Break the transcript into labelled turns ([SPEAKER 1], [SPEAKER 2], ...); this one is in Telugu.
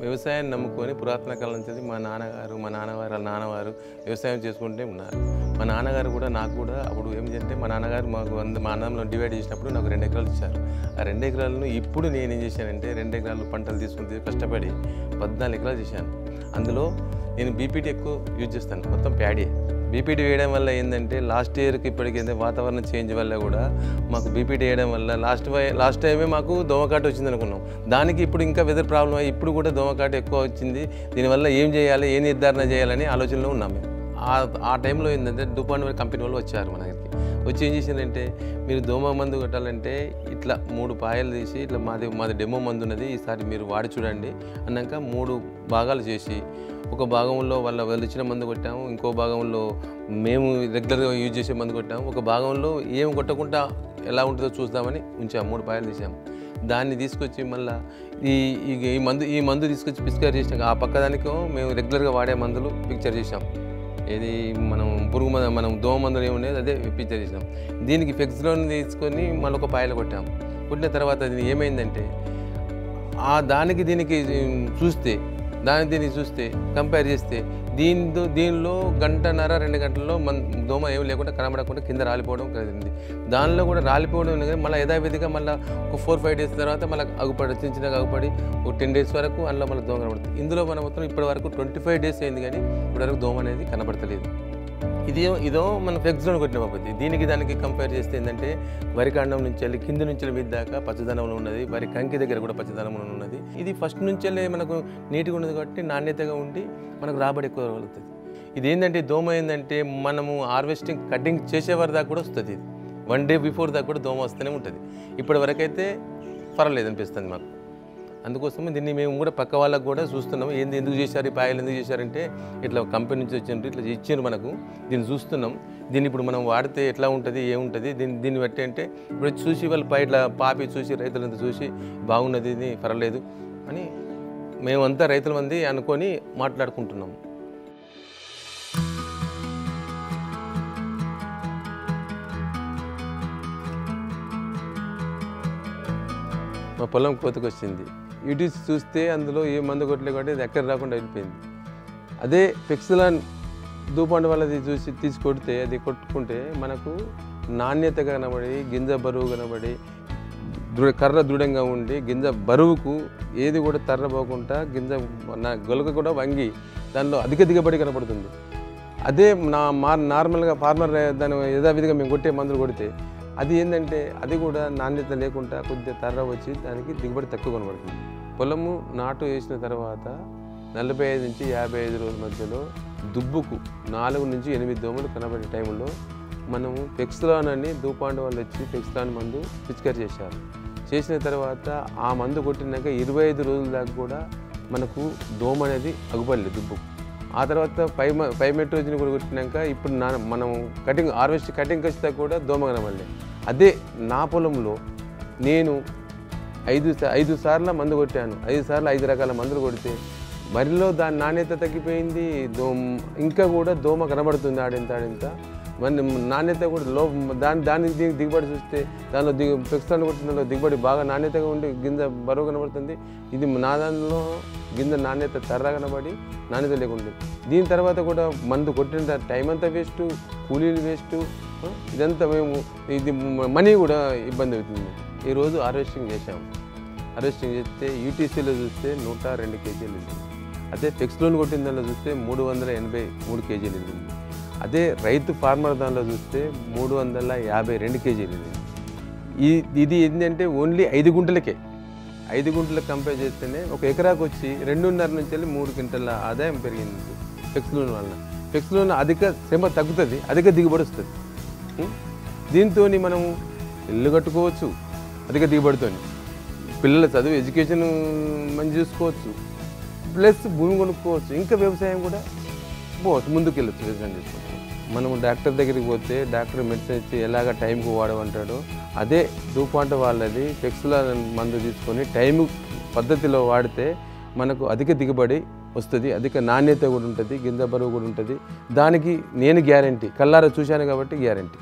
[SPEAKER 1] వ్యవసాయాన్ని నమ్ముకొని పురాతన కాలం నుంచి మా నాన్నగారు మా నాన్నవారు వాళ్ళ నాన్నవారు వ్యవసాయం చేసుకుంటే ఉన్నారు. మా నాన్నగారు కూడా నాకు కూడా అప్పుడు ఏం చేస్తే మా నాన్నగారు మాకు వంద మా అన్నంలో డివైడ్ చేసినప్పుడు నాకు రెండు ఎకరాలు ఇచ్చారు. ఆ రెండు ఎకరాలను ఇప్పుడు నేను ఏం చేశానంటే రెండు ఎకరాలు పంటలు తీసుకుని కష్టపడి పద్నాలుగు ఎకరాలు చేశాను. అందులో నేను బీపీటీ ఎక్కువ యూజ్ చేస్తాను. మొత్తం ప్యాడీ బీపీటీ వేయడం వల్ల ఏంటంటే లాస్ట్ ఇయర్కి ఇప్పటికి ఏంటంటే వాతావరణం చేంజ్ వల్ల కూడా మాకు బీపీటీ వేయడం వల్ల లాస్ట్ లాస్ట్ టైమే మాకు దోమకాటు వచ్చింది అనుకున్నాం. దానికి ఇప్పుడు ఇంకా వెదర్ ప్రాబ్లం అయ్యి ఇప్పుడు కూడా దోమకాటు ఎక్కువ వచ్చింది. దీనివల్ల ఏం చేయాలి ఏ నిర్ధారణ చేయాలని ఆలోచనలో ఉన్నాం మేము. ఆ ఆ టైంలో ఏంటంటే దుపాన్ కంపెనీ వాళ్ళు వచ్చారు మనకి వచ్చి ఏం చేసిందంటే మీరు దోమ మందు కొట్టాలంటే ఇట్లా మూడు పాయలు తీసి ఇట్లా మాది మాది డెమో మందు ఉన్నది ఈసారి మీరు వాడి చూడండి అన్నాక మూడు భాగాలు చేసి ఒక భాగంలో వాళ్ళ వెలిచిన మందు కొట్టాము ఇంకో భాగంలో మేము రెగ్యులర్గా యూజ్ చేసే మందు కొట్టాము ఒక భాగంలో ఏం కొట్టకుండా ఎలా ఉంటుందో చూద్దామని ఉంచాము మూడు పాయలు తీసాము. దాన్ని తీసుకొచ్చి మళ్ళీ ఈ ఈ మందు ఈ మందు తీసుకొచ్చి పిచికారి చేసినాక ఆ పక్కదానికో మేము రెగ్యులర్గా వాడే మందులు పిక్చర్ చేసాం. ఏది మనం పురుగు మందు మనం దోమ మందులు ఏముండేది అదే పిక్చర్ దీనికి ఫెక్స్లోన్ తీసుకొని మళ్ళీ ఒక పాయలు కొట్టాం. కొట్టిన తర్వాత దీనికి ఏమైందంటే ఆ దానికి దీనికి చూస్తే దాన్ని దీన్ని చూస్తే కంపేర్ చేస్తే దీంతో దీనిలో గంటన్నర రెండు గంటల్లో మన దోమ ఏం లేకుండా కనబడకుండా కింద రాలిపోవడం కలిగింది. దానిలో కూడా రాలిపోవడం ఉంది కానీ మళ్ళీ యథావిధిగా మళ్ళీ ఒక ఫోర్ ఫైవ్ డేస్ తర్వాత మళ్ళీ అగుపడి చిన్న చిన్నగా అగుపడి ఒక టెన్ డేస్ వరకు అందులో మళ్ళీ దోమ కనబడుతుంది. ఇందులో మనం మొత్తం ఇప్పటి వరకు ట్వంటీ ఫైవ్ డేస్ అయింది కానీ ఇప్పటివరకు దోమ అనేది కనబడతలేదు. ఇది ఇదో మన ఫ్లెక్స్లోని కొట్టిన పద్ధతి దీనికి దానికి కంపేర్ చేస్తే ఏంటంటే వరి కాండం నుంచి వెళ్ళి కింద నుంచి మీద దాకా పచ్చదనంలో ఉన్నది వరి కంకి దగ్గర కూడా పచ్చదనంలో ఉన్నది. ఇది ఫస్ట్ నుంచి మనకు నీట్గా ఉన్నది కాబట్టి నాణ్యతగా ఉండి మనకు రాబడి ఎక్కువ కలుగుతుంది ఇది ఏంటంటే దోమ ఏంటంటే మనము హార్వెస్టింగ్ కటింగ్ చేసేవారి దాకా కూడా వస్తుంది ఇది. వన్ డే బిఫోర్ దాకా కూడా దోమ వస్తూనే ఉంటుంది. ఇప్పటి వరకైతే పర్వాలేదు అనిపిస్తుంది మాకు. అందుకోసమే దీన్ని మేము కూడా పక్క వాళ్ళకు కూడా చూస్తున్నాం. ఏంది ఎందుకు చేశారు? ఈ పాయలు ఎందుకు చేశారంటే ఇట్లా కంపెనీ నుంచి వచ్చిండ్రు ఇట్లా ఇచ్చిండ్రు మనకు. దీన్ని చూస్తున్నాం. దీన్ని ఇప్పుడు మనం వాడితే ఎట్లా ఉంటుంది ఏముంటుంది? దీన్ని దీన్ని బట్టి అంటే ఇప్పుడు చూసి వాళ్ళు పై ఇట్లా పాపి చూసి రైతులంతా చూసి బాగున్నది ఇది పర్వాలేదు అని మేమంతా రైతుల మంది అనుకొని మాట్లాడుకుంటున్నాం. మా పొలం కోతకు వచ్చింది ఇటు చూస్తే అందులో ఏ మందు కొట్టలే కాబట్టి అది ఎక్కడ రాకుండా వెళ్ళిపోయింది. అదే పెక్సిలాన్ దూపండు వాళ్ళది చూసి తీసి కొడితే అది కొట్టుకుంటే మనకు నాణ్యత కనబడి గింజ బరువు కనబడి దృఢ కర్ర దృఢంగా ఉండి గింజ బరువుకు ఏది కూడా తర్రపోకుండా గింజ నా గొలక కూడా వంగి దానిలో అధిక దిగబడి కనపడుతుంది అదే నా మా నార్మల్గా ఫార్మర్ దాని యథావిధిగా మేము కొట్టే మందులు కొడితే అది ఏంటంటే అది కూడా నాణ్యత లేకుండా కొద్దిగా తర్ర వచ్చి దానికి దిగుబడి తక్కువ కనబడుతుంది. పొలము నాటు వేసిన తర్వాత నలభై ఐదు నుంచి యాభై ఐదు రోజుల మధ్యలో దుబ్బుకు నాలుగు నుంచి ఎనిమిది దోమలు కనబడే టైంలో మనము పెక్స్లాన్ అని దూపాండ వాళ్ళు వచ్చి పెక్స్లాన్ మందు పిచికారి చేశారు. చేసిన తర్వాత ఆ మందు కొట్టినాక ఇరవై ఐదు రోజుల దాకా కూడా మనకు దోమ అనేది అగుపడలేదు దుబ్బుకు. ఆ తర్వాత పై మ- పై మెట్రోజన్ కూడా కొట్టినాక ఇప్పుడు నా మనం కటింగ్ హార్వెస్ట్ కటింగ్ వస్తే కూడా దోమ కనబడలేదు అదే నా పొలంలో నేను ఐదు ఐదు సార్లు మందు కొట్టాను. ఐదు సార్లు ఐదు రకాల మందులు కొడితే వరిలో దాని నాణ్యత తగ్గిపోయింది దోమ ఇంకా కూడా దోమ కనబడుతుంది ఆడింత ఆడింత. మన నాణ్యత కూడా లో దాని దాని దిగుబడి చూస్తే దానిలో దిగు పెక్స్టాన్ కొట్టిన దానిలో దిగుబడి బాగా నాణ్యతగా ఉండి గింజ బరువు కనబడుతుంది. ఇది నా దానిలో గింజ నాణ్యత తర్రా కనబడి నాణ్యత లేకుండా. దీని తర్వాత కూడా మందు కొట్టిన టైం అంతా వేస్ట్ కూలీలు వేస్ట్ ఇదంతా మేము ఇది మనీ కూడా ఇబ్బంది అవుతుంది. ఈరోజు హార్వెస్టింగ్ చేసాము హార్వెస్టింగ్ చేస్తే యూటీసీలో చూస్తే నూట రెండు కేజీలు వెళ్ళింది అదే టెక్స్లోన్ కొట్టిన దానిలో చూస్తే మూడు వందల ఎనభై మూడు కేజీలు వెళ్ళింది అదే రైతు ఫార్మర్ దానిలో చూస్తే మూడు వందల యాభై రెండు కేజీలు వెళ్ళింది ఈ ఇది ఏంటంటే ఓన్లీ ఐదు గుంటలకే. ఐదు గుంటలకు కంపేర్ చేస్తేనే ఒక ఎకరాకు వచ్చి రెండున్నర నుంచి వెళ్ళి మూడు క్వింటల ఆదాయం పెరిగింది ఫెక్స్లోన్ వలన. ఫెక్స్లోన్ అధిక శ్రమ తగ్గుతుంది అధిక దిగుబడి వస్తుంది. దీంతో మనము ఇల్లు కట్టుకోవచ్చు అధిక దిగుబడితో పిల్లల చదువు ఎడ్యుకేషన్ మంచి చూసుకోవచ్చు. ప్లస్ భూమి కొనుక్కోవచ్చు. ఇంకా వ్యవసాయం కూడా పోవచ్చు. ముందుకు వెళ్ళచ్చు వ్యవసాయం చేసుకోవచ్చు. మనం డాక్టర్ దగ్గరికి పోతే డాక్టర్ మెడిసిన్ ఇచ్చి ఎలాగ టైంకు వాడమంటాడో అదే దూపాంట వాళ్ళది టెక్స్ల మందు తీసుకొని టైం పద్ధతిలో వాడితే మనకు అధిక దిగుబడి వస్తుంది. అధిక నాణ్యత కూడా ఉంటుంది. గింజ బరువు కూడా ఉంటుంది. దానికి నేను గ్యారంటీ. కల్లారా చూశాను కాబట్టి గ్యారంటీ.